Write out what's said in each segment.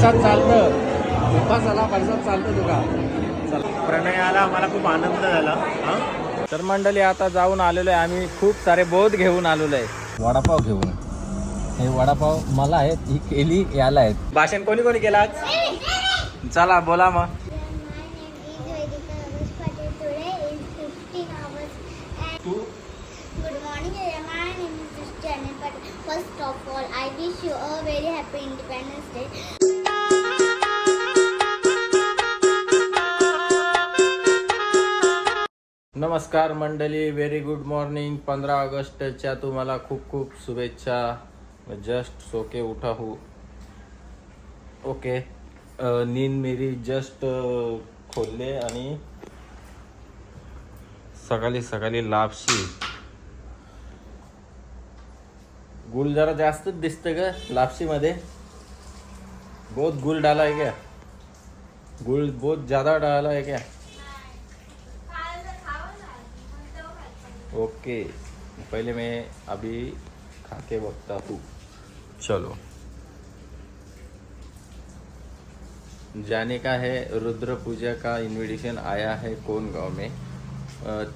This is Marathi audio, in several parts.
प्रसाद चालतं. उपासाला प्रसाद चालतं तुका चला. प्रणयाला मला खूप आनंद झाला हा? तर मंडळी आता जाऊन आलेलो आहे आम्ही. खूप सारे बोध घेऊन आलेलो आहे वडापाव घेऊन हे वडापाव मला आहेत ही केली याला आहेत. भाषण कोणी कोणी केलं आज? चला बोला मग. Good morning, my name is Christian. But first of all, I wish you a very happy Independence Day. नमस्कार मंडळी व्हेरी गुड मॉर्निंग पंधरा ऑगस्टच्या तुम्हाला खूप खूप शुभेच्छा. जस्ट सोके उठा हो. ओके. नींद मेरी जस्ट खोलले आणि सकाळी सकाळी लापशी. गुल जरा जास्तच दिसतं का लापशीमध्ये. बहुत गुल डाला आहे क्या गुल बहुत ज़्यादा डाला आहे क्या ओके पहले मैं अभी खा के बघता हूँ। चलो। जाने का है रुद्र पूजा का इन्व्हिटेशन आया है कोण गाव में?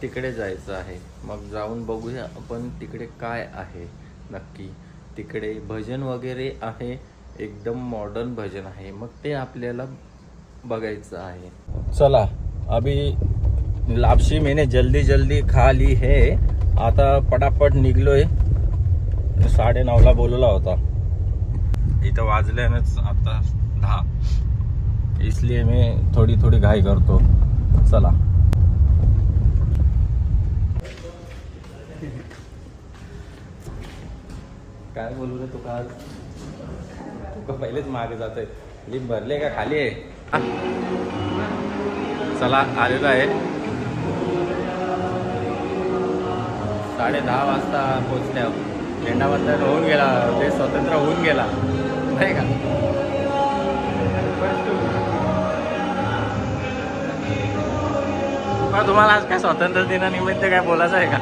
तिकडे जायचं आहे. मग जाऊन बघूया आपण तिकडे काय आहे नक्की. तिकडे भजन वगैरे आहे एकदम मॉडर्न भजन आहे. मग ते आपल्याला बघायचं आहे. चला अभी लापशी मैंने जल्दी जल्दी खा ली है। आता पटापट निघलोय। साडे नऊला बोलवला होता। इथं वाजल्यानंच आता दहा. इसलिए मी थोडी थोडी घाई करतो। चला। काय बोलू रे तुका आज तुका पहिलेच मागे जातोय. लिप भरले का खाली आहे? चला आलेलो आहे. साडे दहा वाजता पोचल्या. झेंडाबद्दल होऊन गेला ते स्वतंत्र होऊन गेला. नाही का? मग तुम्हाला आज काय स्वातंत्र्य दिनानिमित्त काय बोलायचं आहे का?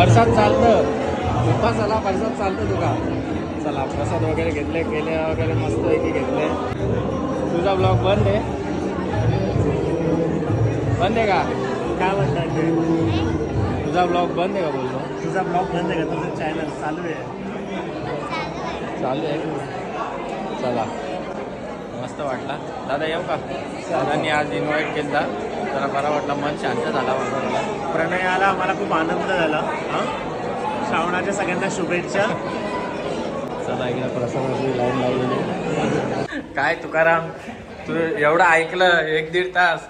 प्रसाद चालतं. उपासाला प्रसाद चालतं तुका. चला प्रसाद वगैरे घेतले केले वगैरे मस्त पैकी घेतले. तुझा ब्लॉग बंद आहे? बंद आहे का? काय म्हणतात ते? तुझा ब्लॉग बंद आहे का बोललो? तुझा ब्लॉग बंद आहे का? तुझं चॅनल चालू आहे. चालू आहे. चला. मस्त वाटला. दादा येऊ का? दादांनी आज इन्व्हाइट केला जरा बरा वाटला. मन शांत झाला वाटलं मला प्रणयाला आम्हाला खूप आनंद झाला. हा? श्रावणाच्या सगळ्यांना शुभेच्छा. चला इकडे प्रसादाची लाईन लावलेली काय तुकाराम तू एवढं ऐकलं एक दीड तास.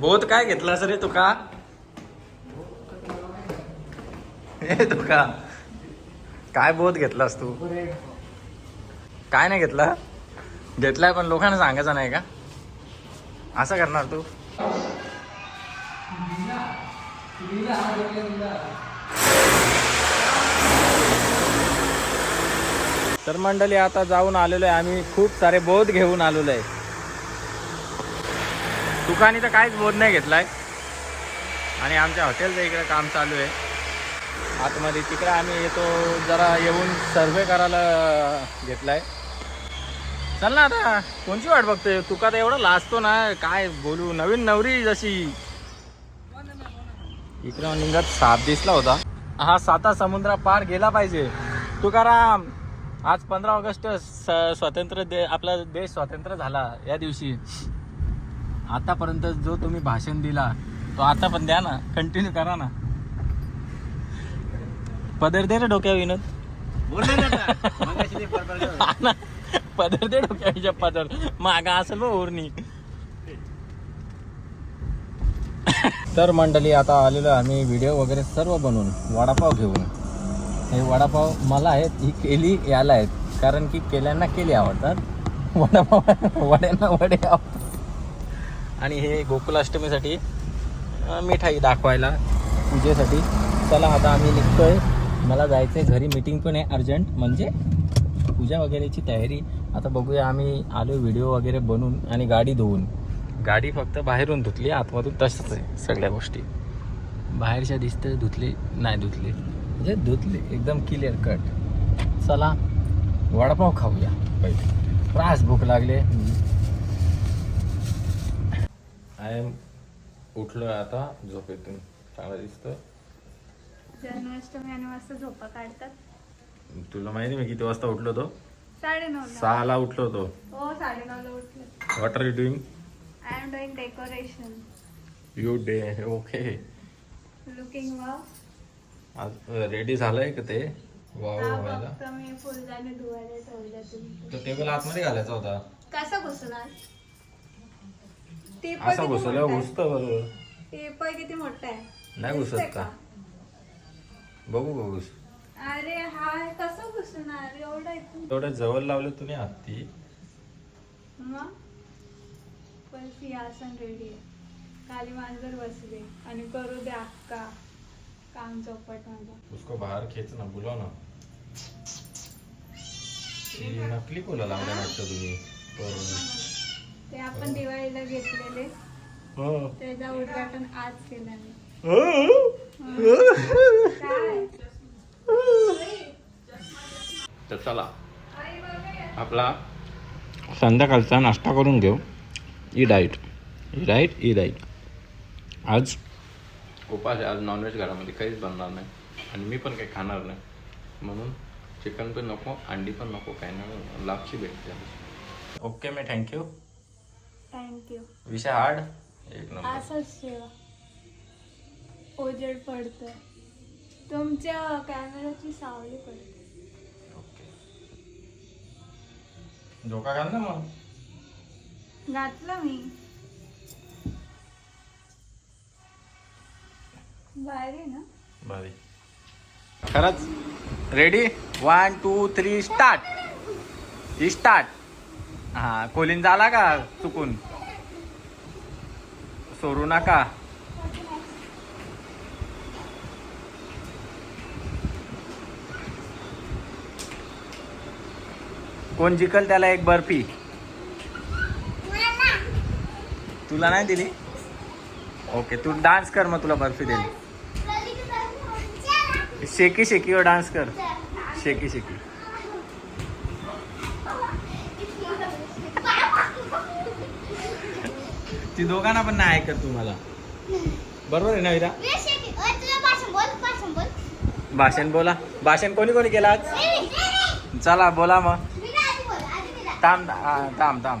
बोध काय घेतलास रे तुका? हे तुका. काय बोध घेतलास तू? काय नाही घेतला? घेतलाय पण लोकांना सांगायचं नाही का? असं करणार तू? तर मंडळी आता जाऊन आलेलो आहे. आम्ही खूप सारे बोध घेऊन आलेलो आहे. दुकानी तर काहीच बोध नाही घेतलाय. आणि आमच्या हॉटेलचं इकडे काम चालू आहे. आतमध्ये तिकडे आम्ही येतो जरा येऊन सर्वे करायला घेतलाय. चल ना आता. कोणची वाट बघतोय? तुका तर एवढं लाजतो ना. काय बोलू? नवीन नवरी जशी. इकडे निघत. साप दिसला होता. हा साता समुद्रा पार गेला पाहिजे. तुकाराम आज पंधरा ऑगस्ट स्वातंत्र्य दे आपला देश स्वातंत्र्य झाला या दिवशी. आतापर्यंत जो तुम्ही भाषण दिला तो आता पण द्या ना. कंटिन्यू करा ना. पदर दे रे डोक्या विनोद. ना. पदर दे. डोक्याच्या पदर मागा असेल उरणी. तर मंडळी आता आलेलो आम्ही व्हिडिओ वगैरे सर्व बनवून वडापाव घेऊन. हे वडापाव मला आहेत ही केली याला आहेत. कारण की केल्यांना केली आवडतात. वडापाव वड्यांना वडे आवडतात. आणि हे गोकुलाष्टमीसाठी मिठाई दाखवायला पूजेसाठी. चला आता आम्ही निघतोय. मला जायचं आहे घरी मीटिंग पण आहे अर्जंट म्हणजे पूजा वगैरेची तयारी. आता बघूया आम्ही आलो व्हिडिओ वगैरे बनवून आणि गाडी धुवून. गाडी फक्त बाहेरून धुतली आतमधून तसंच आहे सगळ्या गोष्टी. बाहेरच्या दिसतं धुतली नाही धुतली. म्हणजे धुतले एकदम क्लिअर कट चला वडापाव खाऊया पहिले. प्रास भूक लागले. आय एम उठलो आता झोपेतून. चांगला दिसतं जन्माष्टमी आणि वाजता झोपा काढतात. तुला माहिती मी किती वाजता उठलो होतो? साडे नऊ सहाला उठलो होतो. हो साडे नऊला उठले. What are you doing I am doing decoration यू डे ओके लुकिंग वा आज रेडी झालंय का ते? वाव व्हायला फक्त मी फुलदाणे धुवायला ठेवले तुम्ही. तो टेबल आतमध्ये घालायचा होता. कसं टेप असा घुसला घुसतं बरोबर. टेप किती मोठा आहे. नाही घुसत का? बघू घुस. अरे हा कसं घुसणार? एवढं इथून. तेवढ्या जवळ लावलं तुम्ही हत्ती. मग? पण सिंहासन रेडी आहे. खाली मांजर बसले. आणि करू दे अक्का. काम चौपट माझा. उसको बाहेर खेच ना बुलाव ना. ही नकली फुलं लावल्या वाटतं तुम्ही? करून. ते आपण दिवाळीला घेतलेले. हो. त्याचं उद्घाटन आज केलं मी. काय? तर चला. आपला संध्याकाळचा नाश्ता करून घेऊ. ई डाईट ई डाईट ई डाईट आज उपास आहे आज नॉनव्हेज घरामध्ये काहीच बनणार नाही. आणि मी पण काही खाणार नाही. म्हणून चिकन पण नको अंडी पण नको काही नाही. लापशी भेटते ओके मी थँक्यू थँक्यू विषय हार्ड एक नंबर. असंच ठेवा ओजेड पडतोय. तुमच्या कॅमेराची सावली पडते. ओके. धोका घाल ना मग? घातलं मी. भारी ना? भारी. खरंच? Ready one two three start start हा खोलीन झाला का चुकून? सोडू नका. कोण जिकल त्याला एक बर्फी? तुला नाही दिली? ओके तू डान्स कर मग तुला बर्फी दिली शेकी शेकीवर डान्स हो, कर. Shaky shaky. ती दोघांना पण नाही ऐकत तुम्हाला. बरोबर आहे ना विरा भाषण बोला. भाषण कोणी कोणी केलं आज? चला बोला मग. थांब थांब थांब.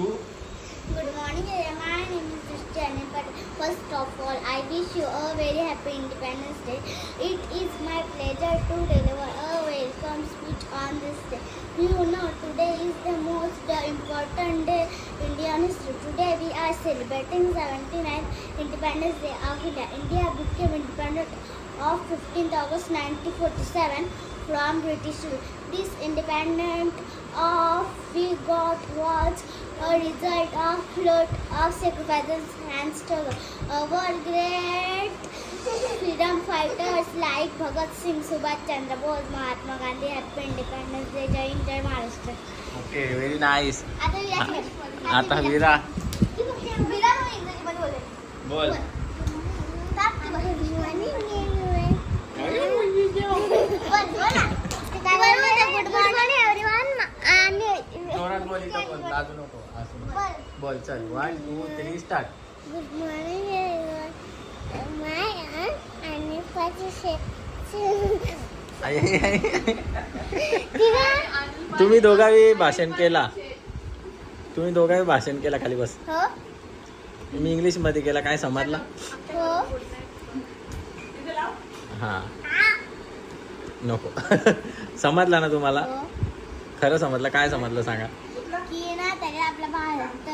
Good morning, my name is Dishti But first of all, I wish you a very happy Independence Day. It is my pleasure to deliver a welcome speech on this day. You know, today is the most important day in Indian history. Today we are celebrating 79th Independence Day of India. India became independent of 15th August 1947 from British rule. This independent of we got was a result of lot of sacrifices and struggle. Our great freedom fighters like Bhagat Singh, Subhash Chandra Bose, Mahatma Gandhi, Happy Independence Day, Jai Hind, Jai Maharashtra. Okay very nice आता विरा आता विरा विरा मग इंग्रजी मध्ये बोलेल. बोल ताप की जोरात बोल इथं बोल लाजू नको असं. बोल. बोल चल one two three start and Patricia. तुम्ही दोघांनी भाषण केला. तुम्ही दोघांनी भाषण केला खाली बस. हो. मी इंग्लिशमध्ये केला काय समजला? हो. हा. नको. समजला ना तुम्हाला? हो. खरं समजलं? काय समजलं सांगा? की ना त्याला आपला भारत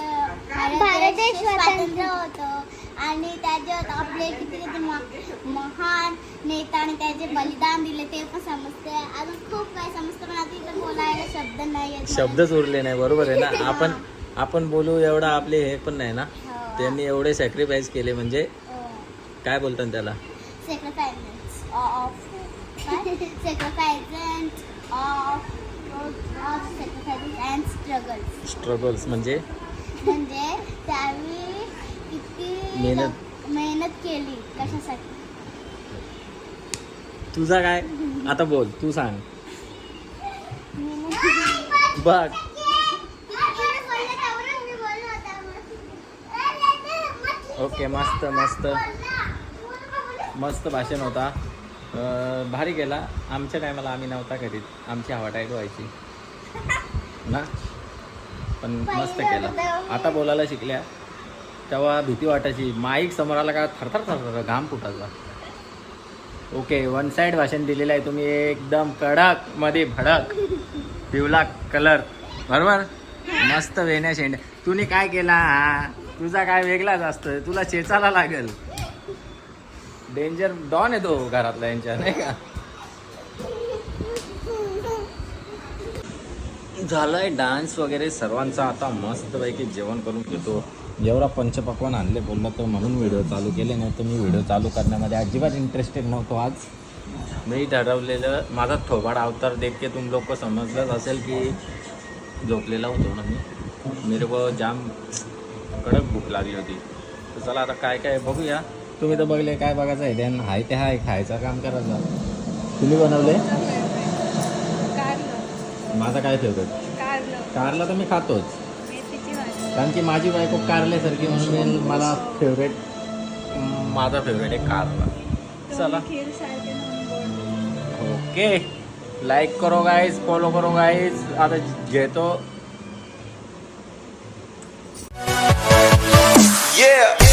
भारत देश स्वातंत्र्य होतं. आणि त्याच्यात आपले किती किती म- महान नेता आणि त्याचे बलिदान दिले ते पण समजते. अजून खूप काही समजतं पण आता इथं बोलायला शब्द नाही मला. शब्दच उरले नाही बरोबर आहे ना? आपण आपण बोलू एवढा आपले हे पण नाही ना? हो. त्यांनी एवढे सॅक्रिफाईस केले म्हणजे हो. काय बोलतात त्याला? Sacrifices of. Sacrifices of. Struggles म्हणजे? म्हणजे त्यावेळी किती मेहनत. मेहनत केली कशासाठी? तुझा काय? आता बोल तू सांग. बघ. ओके मस्त मस्त. मस्त भाषण होता. भारी गेला. आमच्या टायमाला आम्ही नव्हता करीत आमची हवा टाईट व्हायची. ना? पण मस्त केलं. आता बोलायला शिकल्या. तेव्हा भीती वाटायची. माईक समोर आला का थरथर थरथर घाम फुटायचा? ओके वन साईड भाषण दिलेलं आहे. तुम्ही एकदम कडकमध्ये भडक. पिवला कलर बरोबर? मस्त वेण्या शेंड्या. तुम्ही काय केला? तुझा काय वेगळाच असतं तुला चेचाला लागेल. डेंजर डॉन आहे तो घरातला यांच्या नाही का? झालाय डान्स वगैरे सर्वांचा आता मस्तपैकी जेवण करून घेतो. एवढा पंचपक्वान आणले बोललं तर म्हणून व्हिडिओ चालू केले नाही तर मी व्हिडिओ चालू करण्यामध्ये अजिबात इंटरेस्टेड नव्हतो आज. मी ठरवलेलं माझा थोबाड अवतार देख के तुम लोक समजलंच असेल की झोपलेला होतो ना मी. मेरे को जाम कडक भूक लागली होती. तर चला आता काय काय बघूया. तुम्ही तर बघले काय बघायचं आहे? त्यांना हाय ते हाय खायचं काम करायचं. तुम्ही बनवले? माझा काय फेवरेट कारला. तर मी खातोच. कारण की माझी बायको कारल्यासारखी म्हणून मी मला फेवरेट माझा फेवरेट आहे कारला चला. ओके. लाईक करो गाईज फॉलो करो गाईज आता घेतो Yeah!